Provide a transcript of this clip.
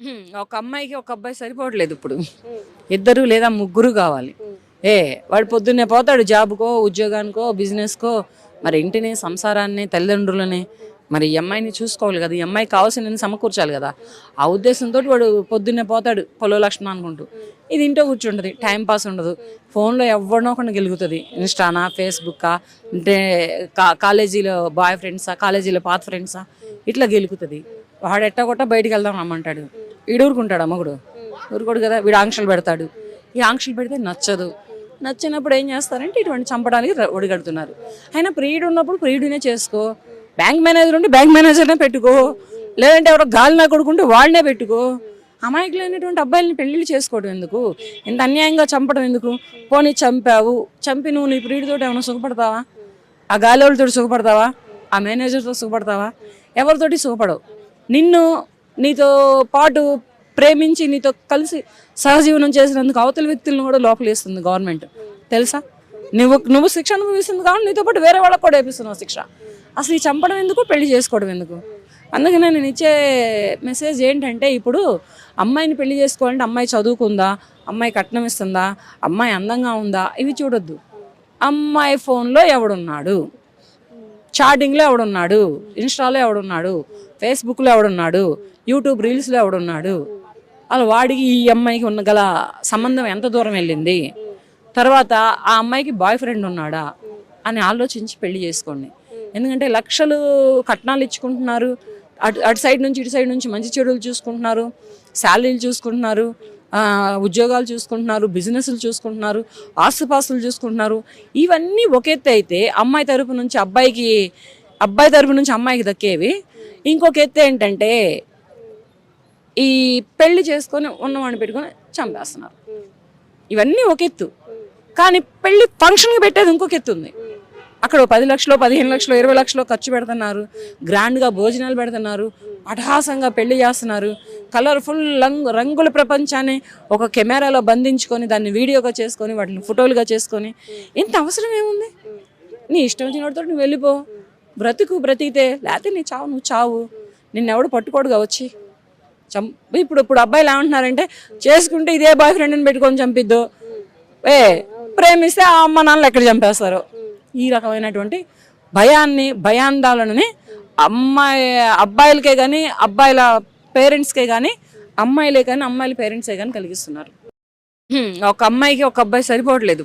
హ్మ్, ఒక అమ్మాయికి ఒక అబ్బాయి సరిపోవట్లేదు ఇప్పుడు. ఇద్దరు లేదా ముగ్గురు కావాలి. ఏ వాడు పొద్దున్నే పోతాడు జాబ్కో ఉద్యోగానికో బిజినెస్కో మరి ఇంటిని సంసారాన్ని తల్లిదండ్రులని. మరి ఈ అమ్మాయిని చూసుకోవాలి కదా ఈ అమ్మాయికి కావాల్సిన సమకూర్చాలి కదా. ఆ ఉద్దేశంతో వాడు పొద్దున్నే పోతాడు పొలో లక్షణం అనుకుంటూ. ఇది ఇంట్లో కూర్చుంటుంది టైం పాస్ ఉండదు. ఫోన్లో ఎవరినో ఒకరిని గెలుగుతుంది. ఇన్స్టానా ఫేస్బుక్కా అంటే కా కాలేజీలో బాయ్ ఫ్రెండ్సా కాలేజీలో పాత ఫ్రెండ్సా ఇట్లా గెలుకుతుంది వాడు ఎట్టా కొట్ట బయటికి వెళ్దాం రమ్మంటాడు. వీడు ఊరుకుంటాడు అమ్మగుడు ఊరుకోడు కదా వీడు ఆంక్షలు పెడతాడు. ఈ ఆంక్షలు పెడితే నచ్చదు. నచ్చినప్పుడు ఏం చేస్తారంటే ఇటువంటి చంపడానికి ఒడిగడుతున్నారు. అయినా ప్రియుడు ఉన్నప్పుడు ప్రియుడినే చేసుకో. బ్యాంక్ మేనేజర్ ఉంటే బ్యాంక్ మేనేజర్నే పెట్టుకో. లేదంటే ఎవరో గాలినా కొడుకుంటే వాళ్ళనే పెట్టుకో. అమాయకులైనటువంటి అబ్బాయిలని పెళ్ళిళ్ళు చేసుకోవడం ఎందుకు? ఇంత అన్యాయంగా చంపడం ఎందుకు? పోనీ చంపావు. చంపి నువ్వు నీ ప్రియుడితో ఏమైనా సుఖపడతావా? ఆ గాలి వాళ్ళతో సుఖపడతావా? ఆ మేనేజర్తో సుఖపడతావా? ఎవరితోటి సుఖపడవు. నిన్ను నీతో పాటు ప్రేమించి నీతో కలిసి సహజీవనం చేసినందుకు అవతల వ్యక్తులను కూడా లోపలేస్తుంది గవర్నమెంట్. తెలుసా? నువ్వు నువ్వు శిక్ష అనుభవిస్తుంది కాబట్టి నీతో పాటు వేరే వాళ్ళకి కూడా వేపిస్తున్నావు శిక్ష. అసలు ఈ చంపడం ఎందుకు? పెళ్ళి చేసుకోవడం ఎందుకు? అందుకనే నేను ఇచ్చే మెసేజ్ ఏంటంటే ఇప్పుడు అమ్మాయిని పెళ్ళి చేసుకోవాలంటే అమ్మాయి చదువుకుందా? అమ్మాయి కట్నం ఇస్తుందా? అమ్మాయి అందంగా ఉందా? ఇవి చూడొద్దు. అమ్మాయి ఫోన్లో ఎవడున్నాడు? చాటింగ్లో ఎవడున్నాడు? ఇన్స్టాలో ఎవడున్నాడు? ఫేస్బుక్లో ఎవడున్నాడు? యూట్యూబ్ రీల్స్లో ఎవడున్నాడు? అలా వాడికి ఈ అమ్మాయికి ఉన్న గల సంబంధం ఎంత దూరం వెళ్ళింది? తర్వాత ఆ అమ్మాయికి బాయ్ ఫ్రెండ్ ఉన్నాడా? అని ఆలోచించి పెళ్ళి చేసుకోండి. ఎందుకంటే లక్షలు కట్నాలు ఇచ్చుకుంటున్నారు. అటు అటు సైడ్ నుంచి ఇటు సైడ్ నుంచి మంచి చెడులు చూసుకుంటున్నారు. శాలరీలు చూసుకుంటున్నారు. ఉద్యోగాలు చూసుకుంటున్నారు బిజినెస్లు చూసుకుంటున్నారు ఆస్తుపాస్తులు చూసుకుంటున్నారు. ఇవన్నీ ఒక ఎత్తు అయితే అమ్మాయి తరపు నుంచి అబ్బాయికి అబ్బాయి తరపు నుంచి అమ్మాయికి దక్కేవి. ఇంకొక ఎత్తు ఏంటంటే ఈ పెళ్ళి చేసుకొని ఉన్నవాడిని పెట్టుకొని చంపేస్తున్నారు. ఇవన్నీ ఒక ఎత్తు. కానీ పెళ్ళి ఫంక్షన్కి పెట్టేది ఇంకొక ఎత్తు ఉంది. అక్కడ పది లక్షలు పదిహేను లక్షలు ఇరవై లక్షలు ఖర్చు పెడుతున్నారు. గ్రాండ్గా భోజనాలు పెడుతున్నారు. అటహాసంగా పెళ్ళి చేస్తున్నారు. కలర్ఫుల్ రంగు రంగుల ప్రపంచాన్ని ఒక కెమెరాలో బంధించుకొని దాన్ని వీడియోగా చేసుకొని వాటిని ఫోటోలుగా చేసుకొని ఇంత అవసరం ఏముంది? నీ ఇష్టం వచ్చినతో నువ్వు వెళ్ళిపో. బ్రతుకు బ్రతికితే లేకపోతే నీ చావు నువ్వు చావు. నిన్నెవడు పట్టుకోడుగా వచ్చి. చం ఇప్పుడు ఇప్పుడు అబ్బాయిలు ఏమంటున్నారంటే చేసుకుంటే ఇదే బాయ్ ఫ్రెండ్ని పెట్టుకొని చంపిద్దు. ఏ ప్రేమిస్తే ఆ అమ్మ నాన్నలు ఎక్కడ చంపేస్తారు? ఈ రకమైనటువంటి భయాన్ని భయాందాలని అమ్మాయి అబ్బాయిలకే కానీ అబ్బాయిల పేరెంట్స్కే కానీ అమ్మాయిలే కానీ అమ్మాయిల పేరెంట్సే కానీ కలిగిస్తున్నారు. ఒక అమ్మాయికి ఒక అబ్బాయి సరిపోవట్లేదు.